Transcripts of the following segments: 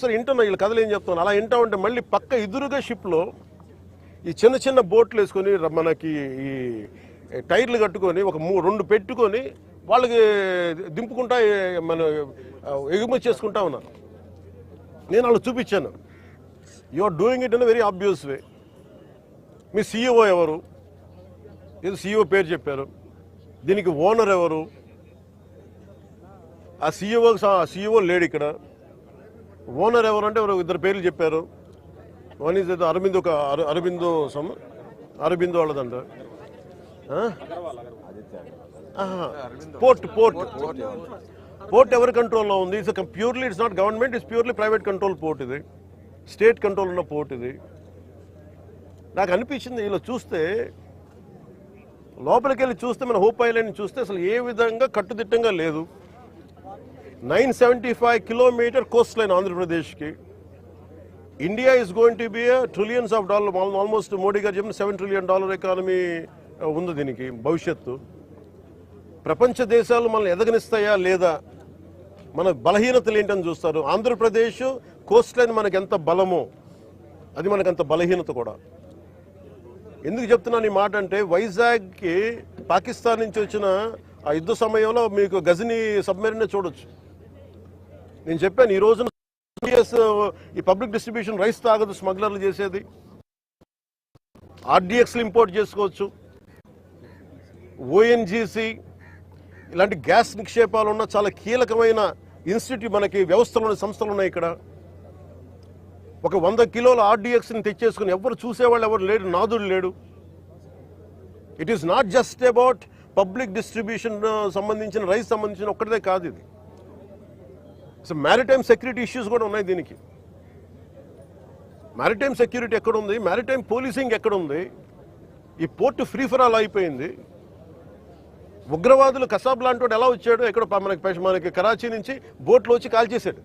సరే వింటున్నా వీళ్ళు కథలు ఏం చెప్తున్నాను అలా ఇంటా ఉంటే మళ్ళీ పక్క ఎదురుగా షిప్లో ఈ చిన్న చిన్న బోట్లు వేసుకొని మనకి ఈ టైర్లు కట్టుకొని ఒక మూ రెండు పెట్టుకొని వాళ్ళకి దింపుకుంటా మన ఎగుమతి చేసుకుంటా ఉన్నాను నేను వాళ్ళు చూపించాను. You are doing it in very obvious way me CEO ఎవరు? ఇది సీఈఓ పేరు చెప్పారు. దీనికి ఓనర్ ఎవరు? ఆ సీఈఓ సీఈఓ లేడు ఇక్కడ. ఓనర్ ఎవరు అంటే ఇద్దరు పేర్లు చెప్పారు. వన్ ఈజ్ అరవింద్ ఒక అర- Aurobindo some Aurobindo వాళ్ళదంట. Port port. Port ఎవరి కంట్రోల్లో ఉంది? It's purely it's not government it's purely private control port ఇది. స్టేట్ కంట్రోల్ ఉన్న పోర్ట్ ఇది. నాకు అనిపించింది ఇలా చూస్తే లోపలికి వెళ్ళి చూస్తే మన హోప్ ఐలాండ్ చూస్తే అసలు ఏ విధంగా కట్టుదిట్టంగా లేదు. Nine seventy five kilometre coastline ఆంధ్రప్రదేశ్కి. India is going to be trillions of dollar almost Modi గారు చెప్పిన సెవెన్ ట్రిలియన్ డాలర్ ఎకానమీ ఉంది దీనికి భవిష్యత్తు. ప్రపంచ దేశాలు మనల్ని ఎదగనిస్తాయా లేదా? మన బలహీనతలు ఏంటని చూస్తారు. ఆంధ్రప్రదేశ్ కోస్ట్ లైన్ మనకి ఎంత బలమో అది మనకు అంత బలహీనత కూడా. ఎందుకు చెప్తున్నాను ఈ మాట అంటే వైజాగ్కి పాకిస్తాన్ నుంచి వచ్చిన ఆ యుద్ధ సమయంలో మీకు గజని సబ్మెరీనే చూడొచ్చు. నేను చెప్పాను ఈ రోజున ఈ పబ్లిక్ డిస్ట్రిబ్యూషన్ రైస్ తాగదు స్మగ్లర్లు చేసేది. ఆర్డిఎక్స్లు ఇంపోర్ట్ చేసుకోవచ్చు. ఓఎన్జీసీ ఇలాంటి గ్యాస్ నిక్షేపాలు ఉన్న చాలా కీలకమైన ఇన్స్టిట్యూట్ మనకి వ్యవస్థలు ఉన్న సంస్థలు ఉన్నాయి ఇక్కడ. ఒక వంద కిలోల ఆర్డిఎక్స్ని తెచ్చేసుకుని ఎవరు చూసేవాళ్ళు ఎవరు లేడు నాదుడు లేడు. It is not just about public distribution సంబంధించిన రైస్ సంబంధించిన ఒక్కటిదే కాదు ఇది. సో మ్యారిటైమ్ సెక్యూరిటీ ఇష్యూస్ కూడా ఉన్నాయి దీనికి. మ్యారిటైమ్ సెక్యూరిటీ ఎక్కడ ఉంది మ్యారిటైమ్ పోలీసింగ్ ఎక్కడ ఉంది ఈ పోర్ట్ ఫ్రీ ఫర్ ఆల్ అయిపోయింది. ఉగ్రవాదులు కసాబ్ లాంటి వాడు ఎలా వచ్చాడు? ఎక్కడ మనకి మనకి కరాచీ నుంచి బోట్లో వచ్చి కాల్చేశాడు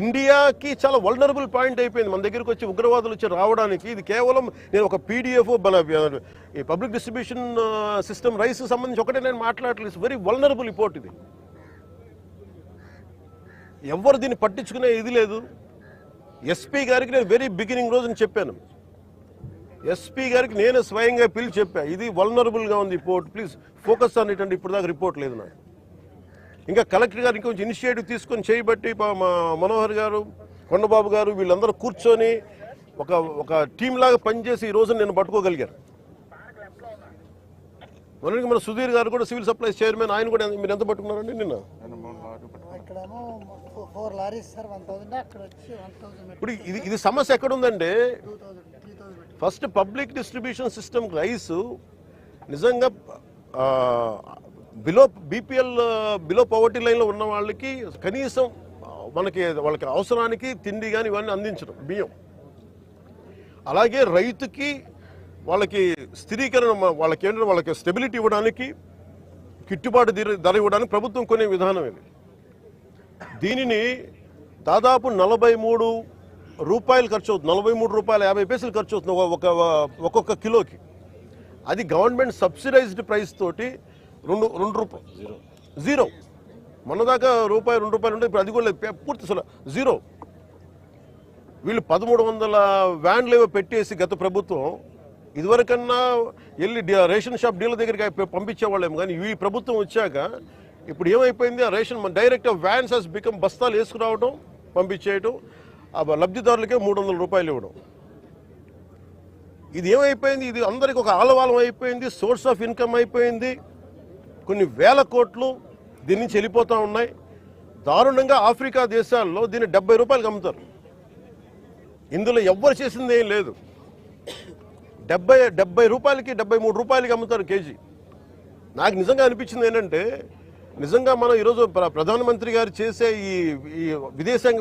ఇండియాకి చాలా వల్నరబుల్ పాయింట్ అయిపోయింది. మన దగ్గరికి వచ్చి ఉగ్రవాదులు వచ్చి రావడానికి ఇది కేవలం నేను ఒక పీడిఎఫ్ మన ఈ పబ్లిక్ డిస్ట్రిబ్యూషన్ సిస్టమ్ రైస్ సంబంధించి ఒకటే నేను మాట్లాడలేదు వెరీ వల్నరబుల్ రిపోర్ట్ ఇది. ఎవరు దీన్ని పట్టించుకునే ఇది లేదు. ఎస్పీ గారికి నేను వెరీ బిగినింగ్ రోజు చెప్పాను. ఎస్పీ గారికి నేను స్వయంగా పిలిచి చెప్పా ఇది వల్నరబుల్గా ఉంది report please focus on it ఇప్పుడు దాకా రిపోర్ట్ లేదు నాకు. ఇంకా కలెక్టర్ గారు ఇంకొంచెం ఇనిషియేటివ్ తీసుకొని చేయబట్టి మా మనోహర్ గారు కొండబాబు గారు వీళ్ళందరూ కూర్చొని ఒక ఒక టీం లాగా పనిచేసి ఈ రోజు నేను పట్టుకోగలిగారు మొన్నటికి మన సుధీర్ గారు కూడా సివిల్ సప్లైస్ చైర్మన్ ఆయన కూడా మీరు ఎంత పట్టుకున్నారండి నిన్న? ఇక్కడేమో four lorries sir one thousand అక్కడ వచ్చి వన్ థౌసండ్ ఇప్పుడు ఇది ఇది సమస్య ఎక్కడుందంటే two thousand three thousand first public distribution system rice నిజంగా బిలో బీపీఎల్ బిలో పవర్టీ లైన్లో ఉన్న వాళ్ళకి కనీసం మనకి వాళ్ళకి అవసరానికి తిండి కానీ ఇవన్నీ అందించడం బియ్యం. అలాగే రైతుకి వాళ్ళకి స్థిరీకరణ వాళ్ళకి ఏంటంటే వాళ్ళకి స్టెబిలిటీ ఇవ్వడానికి గిట్టుబాటు ధర- ఇవ్వడానికి ప్రభుత్వం కొనే విధానం ఇది. దీనిని దాదాపు నలభై మూడు రూపాయలు ఖర్చు అవుతుంది. నలభై మూడు రూపాయల యాభై పైసలు ఖర్చు అవుతుంది ఒక- ఒక ఒక్కొక్క కిలోకి. అది గవర్నమెంట్ సబ్సిడైజ్డ్ ప్రైస్ తోటి రెండు రెండు రూపాయలు జీరో. జీరో. మొన్నదాకా రూపాయి రెండు రూపాయలు ఉంటే ఇప్పుడు అది కూడా పూర్తి అసలు జీరో. వీళ్ళు పదమూడు వందల వ్యాన్లు ఏవో పెట్టేసి గత ప్రభుత్వం ఇదివరకన్నా వెళ్ళి రేషన్ షాప్ డీలర్ దగ్గరికి పంపించేవాళ్ళేమో కానీ ఈ ప్రభుత్వం వచ్చాక ఇప్పుడు ఏమైపోయింది? ఆ రేషన్ మన డైరెక్ట్ వ్యాన్స్ హెస్ బికమ్ బస్తాలు వేసుకురావడం పంపించేయటం ఆ లబ్ధిదారులకే మూడు వందల రూపాయలు ఇవ్వడం. ఇది ఏమైపోయింది? ఇది అందరికి ఒక ఆలవాలం అయిపోయింది సోర్స్ ఆఫ్ ఇన్కమ్ అయిపోయింది. కొన్ని వేల కోట్లు దీని నుంచి వెళ్ళిపోతూ ఉన్నాయి. దారుణంగా ఆఫ్రికా దేశాల్లో దీన్ని డెబ్బై రూపాయలకు అమ్ముతారు. ఇందులో ఎవ్వరు చేసింది ఏం లేదు. డెబ్బై డెబ్బై రూపాయలకి డెబ్బై మూడు రూపాయలకి అమ్ముతారు కేజీ. నాకు నిజంగా అనిపించింది ఏంటంటే నిజంగా మనం ఈరోజు ప్రధానమంత్రి గారు చేసే ఈ ఈ విదేశాంగ